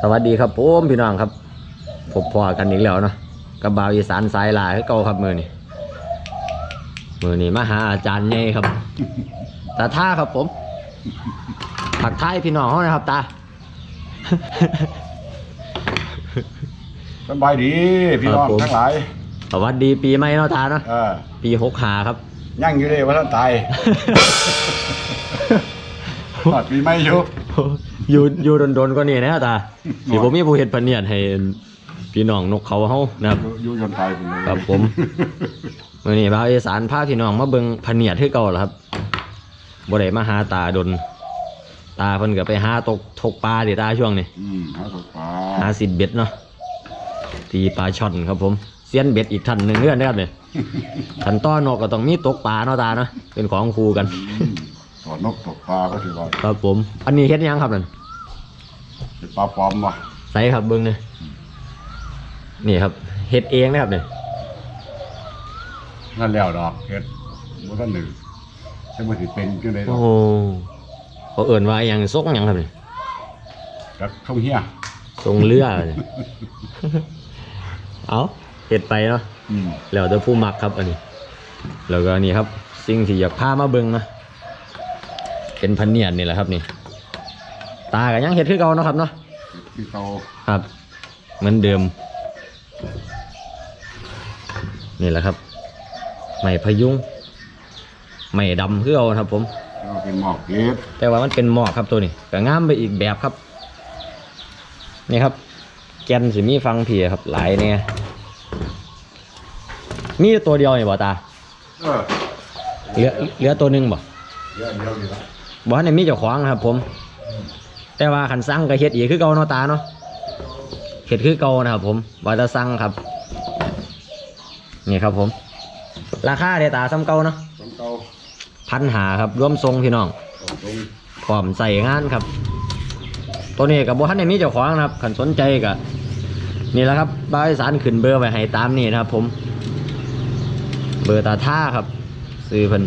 สวัสดีครับผมพี่น้องครับพบพอกันอีกแล้วเนาะกับบ่าวอีสานสายลาให้เก่าครับมือนี้มือนี้มาหาอาจารย์ใหญ่ครับตาท่าครับผมผักท้ายพี่น้องเขานะครับตาสบายดีพี่น้องครับผมทั้งหลายสวัสดีปีใหม่เนาะตาเนาะเออปีหกหาครับยั่งอยู่เลยว่าท่านตายตอดปีไม่อยู่ อยู่อยู่โดนๆก็นี่นะตาสิผมมีผู้เห็นพะเนียดให้พี่น้องนกเขาเฮานะครับ อยู่อยู่จนตายผมเลยครับผมมื่อนี้บ่าวอีสานพาพี่น้องมาเบิ่งพะเนียดคือเก่าแล้วครับบ่ได้มาหาตาดน ตาเพิ่นก็ไปหาตกทกปลาดิตาช่วงนี้อืมหาตกปลาหาสิดเบ็ดเนาะตีปลาช่อนครับผมเซียนเบ็ดอีกท่านหนึ่งเพื่อนนะครับเนี่ยขันต้อนกก็ต้องมีตกปลาเนาะตาเนาะเป็นของคู่กันอืม ตอดนกตกปลาก็ถือว่าครับผม อันนี้เฮ็ดหยังครับนั่นเป็นปลาปลอมวะใส่ครับเบิ่งเนี่ยนี่ครับเฮ็ดเองนะครับเนี่ยนั่นแล้วดอกเฮ็ดบ่ท่านหนึ่งจะมาสิเป็นจังได๋ดโอ้อกโหเขาเอิ่นว่าอหยังซกหยังครับเนี่ยจักท่องเฮียทรงเรือเนี่ย เอาเห็ดไปเนาะ อืมแล้วแต่ผู้มักครับอันนี้ แล้วก็นี่ครับ สิ่งที่อยากพามาเบิ่งนะ เป็นพันเนียนนี่แหละครับนี่ ตากับยังเห็ดคือเก่าเนาะครับเนาะที่เตาครับ เหมือนเดิม นี่แหละครับไม้พยุงไม้ดำคือเอาครับ ผมเอาเป็นหมอกเฮ็ดแต่ว่ามันเป็นหมอกครับตัวนี้ก็งามไปอีกแบบครับ นี่ครับ แกนสิมีฟังเพียครับ หลายเนี่ยมีตัวเดียวนี่บ่ตาเออเหลือเหลือตัวหนึ่งบ่เดี๋ยวเดี๋ยวนี่ละ บ่ในมีเจ้าของนะครับ ผม แต่ว่าขันสั่งก็เฮ็ดอีกคือเก่าเนาะตาเนาะเฮ็ดคือเก่านะครับ ผมว่าจะสั่งครับ นี่ครับผม ราคาเดยตาซ้ำเก่าเนาะต้องเตาพันหาครับร่วมทรงพี่น้องพร้อมใส่งานครับ ตัวนี้กับบัวท่านในมีเจ้าของนะครับขันสนใจกับนี่แหละครับบริสารขึ้นเบอร์ไว้ให้ตามนี่นะครับ ผม เบอร์ตาท่าครับซื้อเพิ่น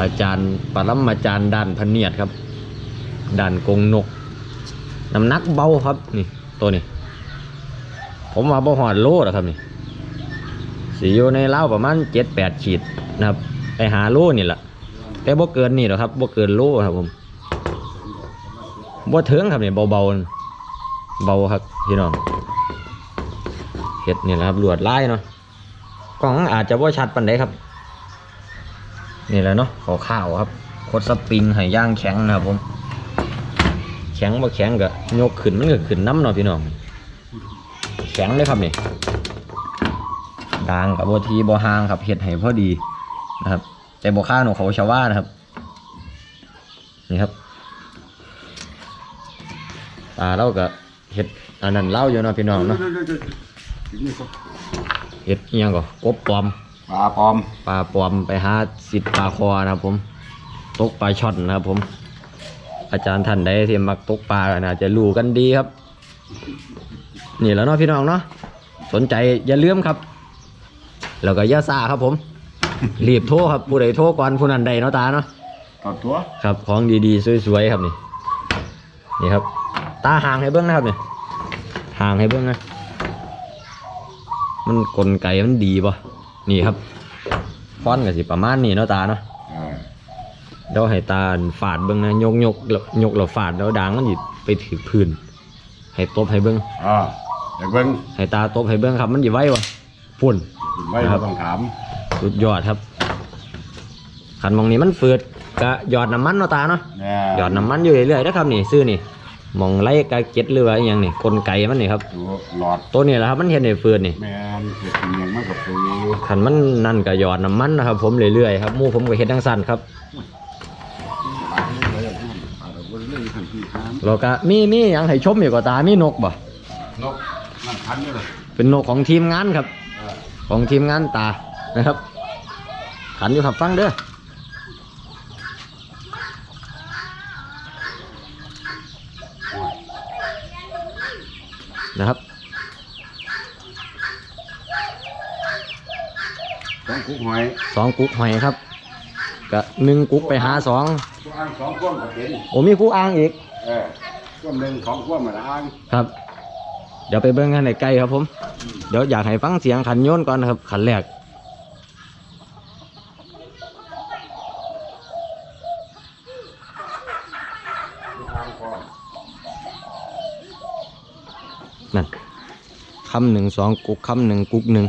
อาจารย์ปรมาจารย์ด้านพเนียดครับด้านกงนกน้ำหนักเบาครับนี่ตัวนี้ ผมว่าบ่หอดโลนะครับนี่สีอยู่ในเล้าประมาณเจ็ดแปดขีดนะครับไปหาโลนี่แหละแต่บ่เกินนี่หรอครับบ่เกินโลครับผมบ่ถึงครับนี่เบาๆเบาครับพี่น้องเห็ดนี่แหละครับลวดไลายเนาะกล้องอาจจะบ่ชัดปานใดครับ นี่แหละเนาะข้าวครับโคดสปริงให้ย่างแข็งนะครับผม แข็งบ่แข็งก็ยกขึ้นมันก็ขึ้นน้ำเนาะพี่น้อง แข็งเลยครับนี่ดางกับบ่ทีบ่ห่างครับเฮ็ดให้พอดีนะครับ แต่บวค่าหนูเขาชาวว่านะครับ นี่ครับตาเราก็เห็ดอันนั้นเล่าอยู่เนาะพี่น้องเนาะเห็ดเอียงก็กบปลอม ปลาปลอม ปลาปลอมไปหาสิทธิ์ปลาคอนะครับผมตกปลาช่อนนะครับผม อาจารย์ท่านใดที่มักตกปลาก็น่าจะรู้กันดีครับ นี่แหล้วเนาะพี่น้องเนาะสนใจอย่าลืมครับ แล้วก็อย่าซ่าครับผม รีบโทรครับผู้ใดโทรก่อนผู้นั้นใดเนาะตาเนาะตอดตัวครับของดีๆสวยๆครับนี่นี่ครับ ตาห่างให้เบิ้งนะครับนี่ห่างให้เบิ้งนะมันกลไกมันดีป่ะ นี่ครับฟอนต์ก็สิประมาณนี้เนาะตาเนาะเออเดี๋ยวให้ตาฝาดเบิ้งนะยกยกแล้วยกแล้วฝาดแล้วดังมันสิไปถือพื้นให้ตบให้เบิ้งอ่าเดี๋ยวเบิ่งให้ตาตบให้เบิ้งครับมันสิไหววะพุ่นไม่ครับต้องถามสุดยอดครับขันมองนี้มันเฟืดกะหยอดน้ำมันเนาะตาเนาะแน่หยอดน้ำมันอยู่เรื่อยๆนะครับนี่ซื้อนี่ห มองไล่กะเก็ดหรือว่าอหย่างนี่กลไกมันนี่ครับ ดูหลอดตัวนี้แหละครับมันเห็นในเฟือนนี่แมนเห็ดเมียงมากกับปูขันมันนั่นก็หยอดน้ำมันนะครับ ผมเรื่อยๆครับหมู่ผมก็เฮ็ดทั้งสั้นครับแล้วก็มีมีหยังให้ชมอยู่ก็ตามีนกบ่นกนั่นพันนี่เลยเป็นนกของทีมงานครับของทีมงานตานะครับขันอยู่ครับฟังเด้อ นะครับต้องคุกหอยสองกุ๊กหอยครับกะหนึ่งกุ๊กไปหาสองผู้อ่างสองคนก็เป็นโอ้มีผู้อ้างอีกเออก้มหนึ่งของก้มมาล้างครับ เดี๋ยวไปเบิ้งกันในใกล้ครับผม เดี๋ยวอยากให้ฟังเสียงขันโยนก่อนนะครับขันแรกทางพอ นั่นคำหนึ่งสองกุกคำหนึ่งกุกหนึ่ง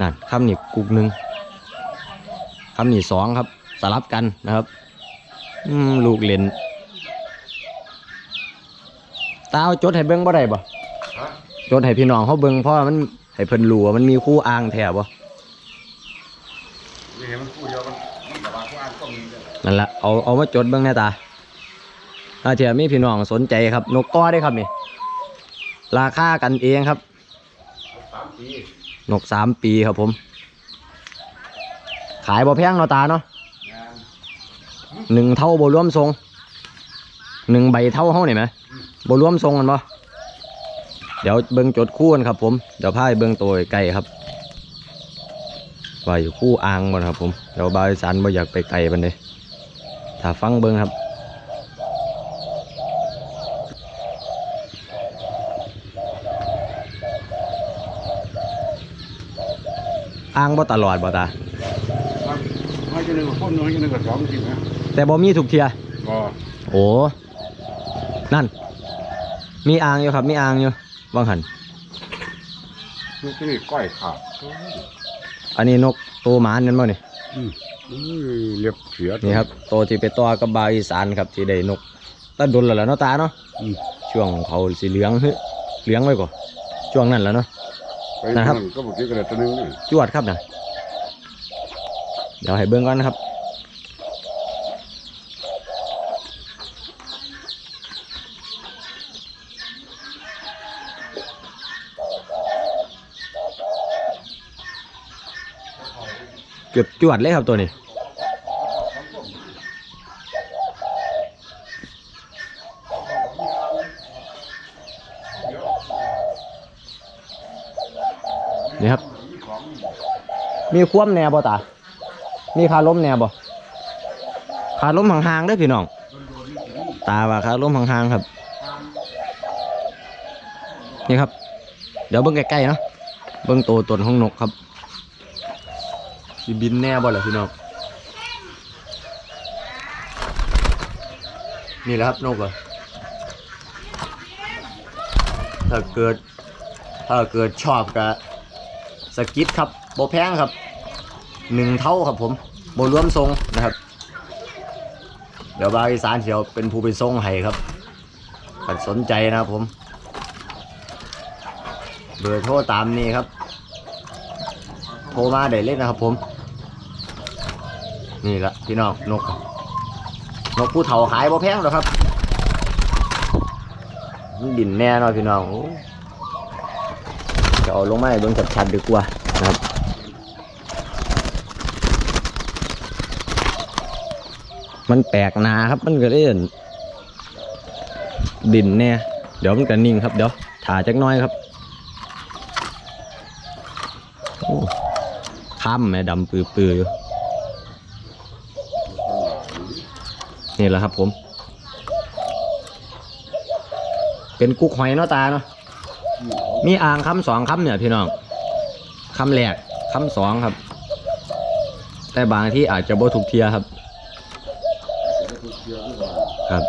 นั่นคำนี้กุกหนึ่งคำนี้สองครับสลับกันนะครับอืมลูกเล่นตาเอาจดให้เบิ้งบ่ได้บ่ฮะจดให้พี่น้องเขาเบิ้งเพราะว่ามันให้เพิ่นรู้ว่ามันมีคู่อ้างแถบบ่นี่มันคู่เดียว นั่นละเอาเอามาจดเบิ้งแน่ตาถ้าเทียมีพี่น้องสนใจครับ นกต้อได้ครับนี่ราคากันเองครับ นกสามปีครับผม ขายบ่แพงเนาะตาเนาะหนึ่งเท่าบ่รวมทรงหนึ่งใบเท่าเฮานี่ไหมบ่รวมทรงกันบ่เดี๋ยวเบิ่งจดคู่กันครับ ผมเดี๋ยวพาไปเบิ่งตัวใกล้ๆครับว่าอยู่คู่อ่างบ่นครับผมเดี๋ยวบาวอีสันบ่อยากไปไกลปานใด ถ้าฟังเบิ่งครับอ่างบ่ตลอดบ่ตาครับให้จะหนึ่งกับคนให้จะหนึ่งกับสองจริงนะแต่บ่มีทุกเทียก็โอ้นั่น มีอ่างอยู่ครับ มีอ่างอยู่บางหันลูกที่นี่ก้อยขาดอันนี้นกตัวหมานนั่นบ่นี่อืมอุ้ย เรียบเสียนี่ครับตัวที่ไปต่อกับบาวอีสานครับที่ได้นกตะดุลแล้วล่ะเนาะตาเนาะอืมช่วงเขาสีเหลืองเฮ้ยเหลืองไว้ก่อนช่วงนั้นแหล้วเนาะไปนะครับนั่นก็บอกกี้กระดาษตัวหนึงนี่จวดครับนะเดี๋ยวให้เบิ่งก่อนนะครับ เกือบจวดเลยครับตัวนี้ นี่ครับ มีคว่ำแหนบ่ตา มีคาล้มแหนบ่คาล้มห่างๆด้อพี่น้อง ตาว่าคาล้มห่างๆครับ นี่ครับ เดี๋ยวเบิ่งใกล้ๆเนาะ เบิ่งตัวตนของนกครับ สิบินแน่บ่ล่ะพี่น้องนี่แหละครับนกเหรอถ้าเกิด ถ้าเกิดชอบก็สกิดครับโบแพงครับหนึ่งเท่าครับผมโบรวมทรงนะครับ เดี๋ยวบาอีสานเสียวเป็นผู้ไปทรงให้ครับสนใจนะครับผม เบอร์โทรตามนี้ครับ ทรมาได้เลยนะครับ ผม นี่ละพี่น้องนก นกผู้เฒ่าขายบ่แพงหรอกครับมันบินแน่นอนพี่น้องจะเอาลงมาให้เบิ่งชัดๆดีกว่านะครับมันแปลกนาครับมันก็เลยอั่นดินแน่เดี๋ยวมันก็นิ่งครับ เดี๋ยวถ่าจักน้อยครับ โอ้ข้ามแม่ดำปือๆอยู่นี่แหละครับผม เป็นกุกหอยเนาะตาเนาะมีอ่างคำสองคำเนี่ยพี่น้องคำแรกคำสองครับ แต่บางที่อาจจะบ่ถูกเทียครับ ครับ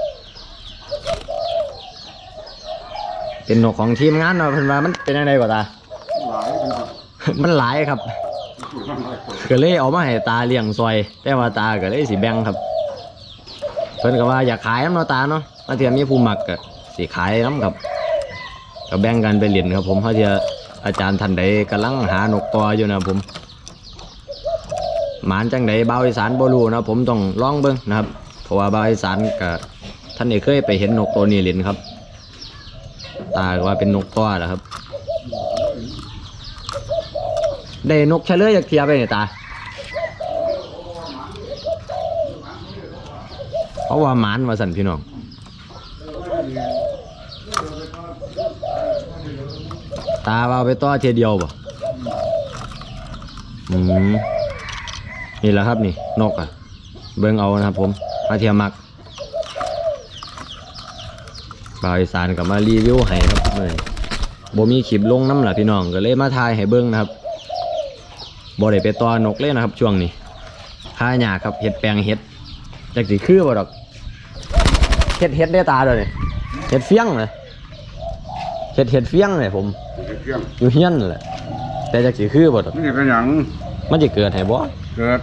เป็นนกของทีมงานเนาะเพิ่นว่ามันเป็นยังไงกว่าตา หลายเป็นสิบมันหลายครับ ก็เลยเอามาให้ตาเลี้ยงซอย แต่ว่าตาก็เลยสิแบ่งครับเพิ่นก็ว่าอยากขายน้ำเนาะตาเนาะถ้าเทียมีผู้มักก็สิขายน้ำครับก็แบ่งกันไปเรียนครับ ผมถ้าเทียอาจารย์ท่านใดกำลังหานกต่ออยู่นะผมหมานจังใดบ่าวอีสานบ่รู้นะผมต้องลองเบิ่งนะครับเพราะว่าบ่าวอีสานก็ท่านได้เคยไปเห็นนกตัวนี้เล่นครับ ตาว่าเป็นนกต่อแหละครับ ได้นกเฉลยจากเทียไปเนี่ยตาเพราะว่าหมานมาสั่นพี่น้องตาเอาไปต่อเทียเดียวบ่อืมนี่แหละครับนี่นกอะ เบิ่งเอานะครับผมมาเทียมมักบาวอีสานกับมารีวิวให้ครับเมื่อยบ่มีคลิปลงน้ำหล่ะพี่น้องก็เลยมาถ่ายให้เบิ่งนะครับ บ่ได้ไปต่อนกเลยนะครับ ช่วงนี้หาหยากครับเห็ดแปลงเห็ดจักสิคือบ่ดอกเห็ดเห็ดได้ตาด้วยนี่เห็ดเฟี้ยงเลยเห็ดเห็ดเฟี้ยงเลยผมเพียงอยู่เฮียนนั่นแหละแต่จักสิคือบ่ดอกนี่เป็นหยังมันจะเกิดให้บ่เกิด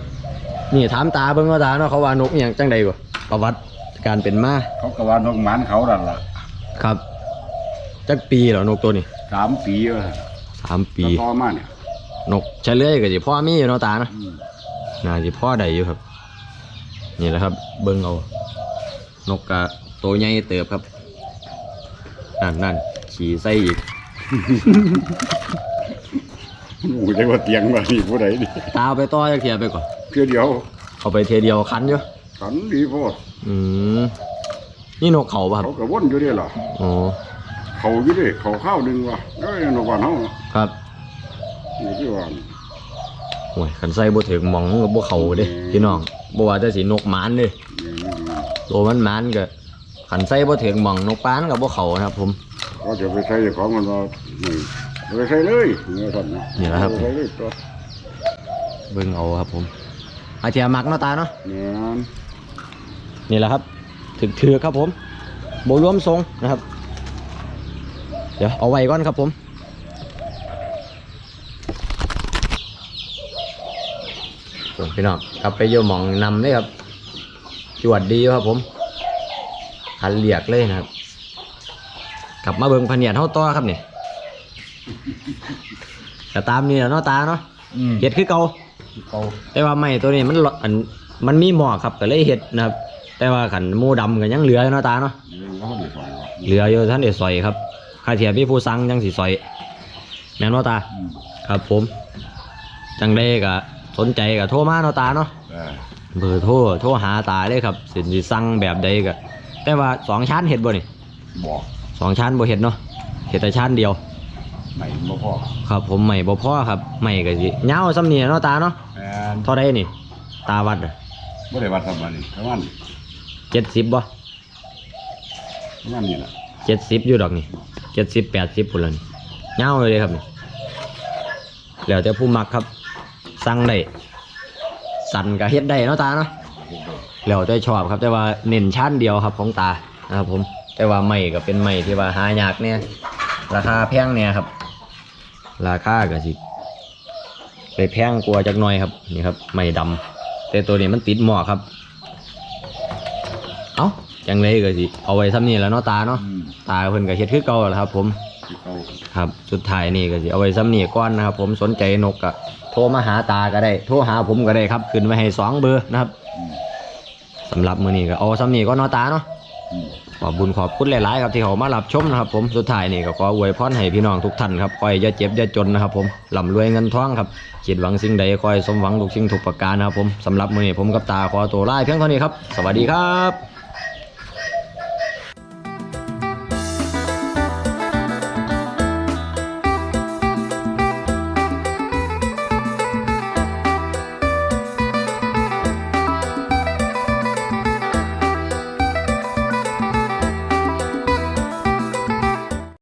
นี่ถามตาเบิ่งว่าตาเนาะเขาว่านกอหย่างจังใดกว่าประวัติการเป็นมาเขากระวานนกหมานเขาดันล่ะ ครับจักปีเหรอนกตัวนี้สามปีเออสามปีพอมาเนี่ย นกเฉลยก็สิพ่อมีอยู่เนาะตาเนาะอืมน่าสิพ่อใดอยู่ครับ นี่แหละครับ เบิ่งเอา นกกะตัวใหญ่เติบครับ นั่นนั่นขี่ใส่อีกโอ้ยได้ว่าเตียงว่านี่ผู้ใดดิตาเอาไปต่อจักเทียไปก่อนเพื่อเดียวเอาไปเทยเดียวคันอยู่ขันดีพ่ออืมนี่นกเขาป่ะคเขารับกระวนอยู่เด้ล่ะ อ๋อเขาอยู่เด้เขาข้าวดึงว่ะเอ้ยนกบ้านเฮาครับ นี่ที่ว่าโอ้ยขันใส่บ่ถึงหมองกับบ่เขาเด้พี่น้องบ่ว่าแต่สินกหมานเด้นี่นี่นี่ตัวมันหมานก็ขันใส่บ่ถึงหมองนกปานกับบ่เขานะครับ ผมก็จะไปใช้ของมันว่านี่เอาไปใช้เลยนี่ท่านนะนี่แหละครับเอาไปใช้เลยตัวเบิ่งเอาครับผมอาเทียมักเนาะตาเนาะเนี่ยนี่แหละครับถึกถือครับผมโบรวมทรงนะครับ เดี๋ยวเอาไว้ก่อนครับผม โอ้พี่น้องกลับไปอยู่หมองนำเลยครับ จวดดีอยู่ครับผมคันเรียกเลยนะครับ กลับมาเบิ่งพะเนียดเท่าต่อครับนี่ก็ตามนี่แหละเนาะตาเนาะอืมเห็ดคือเก่าเขาแต่ว่าไม้ตัวนี้มันหลอันมันมีหมอกครับก็เลยเห็ดนะครับ แต่ว่าขันหมูดำก็ยังเหลืออยู่เนาะตาเนาะเรื่องเขาดีกว่าเหลืออยู่ท่านเดซอยครับข้าเทียบพี่ผู้สั่งยังสีซอยแม่นว่าตาอืมครับผม จังได้ก็ สนใจก็โทรมาเนาะตาเนาะเออเบอร์โทรโทรหาตาเลยครับสินสิสั่งแบบใดก็แต่ว่าสองชั้นเห็ดบ่นี่บอกสองชั้นบ่เห็ดเนาะเห็ดแต่ชั้นเดียว ไม่บ่พอครับผมไม่บ่พอครับไม่ก็สิเหงาซ้ำนี่เนาะตาเนาะแอนเท่าไดนี่ ตาวัดบ่ได้วัดทำมานี่ประมาณเจ็ดสิบบ่ประมาณนี้แหละเจ็ดสิบอยู่ดอกนี่เจ็ดสิบแปดสิบพุ่นละนี่เงาเลยครับนี่แล้วแต่ผู้มักครับ สั่งได้สั่นกับเฮ็ดได้เนาะตาเนาะแล้วแต่ชอบครับแต่ว่าเน้นชั้นเดียวครับของตานะครับผมแต่ว่าไม่ก็เป็นไม่ที่ว่าหายากเนี่ยราคาแพงเนี่ยครับ ราคาก็สิไปแพงกว่าจักหน่อยครับนี่ครับไม่ดำแต่ตัวนี้มันติดหมอกครับ เอ้าจังเลยก็สิเอาไว้ซ้ำนี่แหล้วเนาะตาเนาะอืมตาเพิ่นก็เฮ็ดคือเก่าแหละครับ ผม ที่เขาครับ สุดท้ายนี่ก็สิเอาไว้ซ้ำนี่ก่อนนะครับ ผมสนใจนกก็โทรมาหาตาก็ได้ โทรหาผมก็ได้ครับขึ้นไว้ให้สองเบอร์นะครับอืมสำหรับมื้อนี้ก็เอาซ้ำนี่ก็เนาะตาเนาะอืมขอบบุญขอบคุณหลาย ๆ ครับที่เขามารับชมนะครับ ผมสุดท้ายนี่ก็ขออวยพรให้พี่น้องทุกท่านครับคอยอย่าเจ็บอย่าจนนะครับ ผมร่ำรวยเงินทองครับคิดหวังสิ่งใดคอยสมหวังทุกสิ่งทุกประการนะครับ ผมสำหรับมื้อนี้ผมกับตาขอตัวลาเพียงเท่านี้ครับ สวัสดีครับ